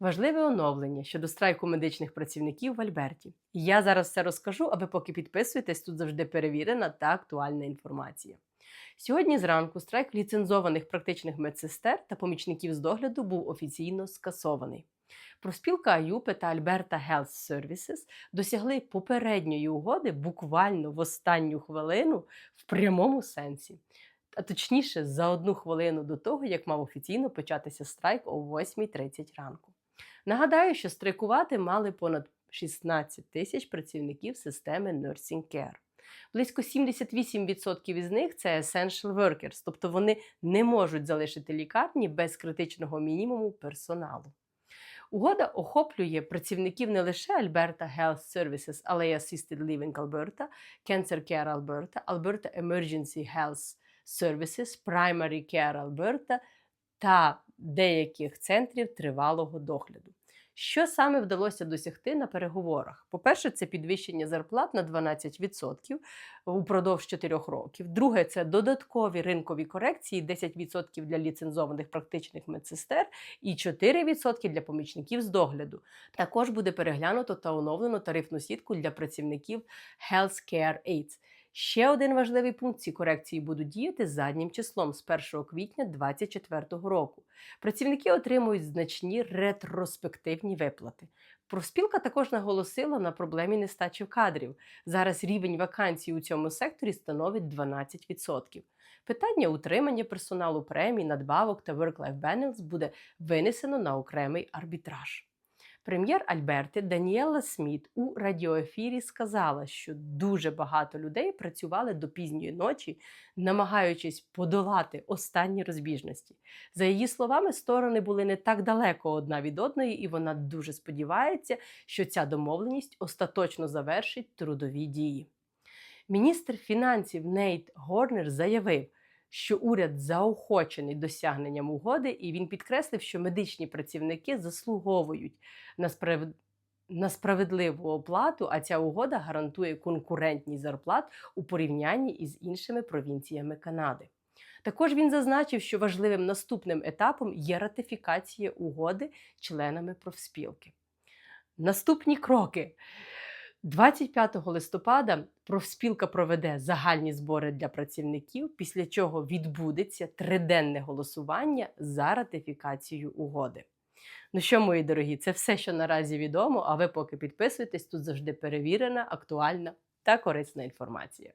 Важливе оновлення щодо страйку медичних працівників в Альберті. Я зараз все розкажу, а ви поки підписуєтесь, тут завжди перевірена та актуальна інформація. Сьогодні зранку страйк ліцензованих практичних медсестер та помічників з догляду був офіційно скасований. Профспілка АЮПи та Альберта Health Services досягли попередньої угоди буквально в останню хвилину в прямому сенсі. А точніше, за одну хвилину до того, як мав офіційно початися страйк о 8.30 ранку. Нагадаю, що страйкувати мали понад 16 тисяч працівників системи Nursing Care. Близько 78% із них це essential workers, тобто вони не можуть залишити лікарні без критичного мінімуму персоналу. Угода охоплює працівників не лише Alberta Health Services, але й Assisted Living Alberta, Cancer Care Alberta, Alberta Emergency Health Services, Primary Care Alberta та деяких центрів тривалого догляду. Що саме вдалося досягти на переговорах? По-перше, це підвищення зарплат на 12% упродовж 4 років. Друге, це додаткові ринкові корекції, 10% для ліцензованих практичних медсестер і 4% для помічників з догляду. Також буде переглянуто та оновлено тарифну сітку для працівників Healthcare Aids. Ще один важливий пункт: ці корекції будуть діяти заднім числом з 1 квітня 2024 року. Працівники отримують значні ретроспективні виплати. Профспілка також наголосила на проблемі нестачі кадрів. Зараз рівень вакансій у цьому секторі становить 12%. Питання утримання персоналу премій, надбавок та work-life balance буде винесено на окремий арбітраж. Прем'єр Альберти Даніела Сміт у радіоефірі сказала, що дуже багато людей працювали до пізньої ночі, намагаючись подолати останні розбіжності. За її словами, сторони були не так далеко одна від одної, і вона дуже сподівається, що ця домовленість остаточно завершить трудові дії. Міністр фінансів Нейт Горнер заявив, що уряд заохочений досягненням угоди, і він підкреслив, що медичні працівники заслуговують на справ... на справедливу оплату, а ця угода гарантує конкурентність зарплат у порівнянні із іншими провінціями Канади. Також він зазначив, що важливим наступним етапом є ратифікація угоди членами профспілки. Наступні кроки. 25 листопада профспілка проведе загальні збори для працівників, після чого відбудеться триденне голосування за ратифікацію угоди. Ну що, мої дорогі, це все, що наразі відомо. А ви поки підписуйтесь, тут завжди перевірена, актуальна та корисна інформація.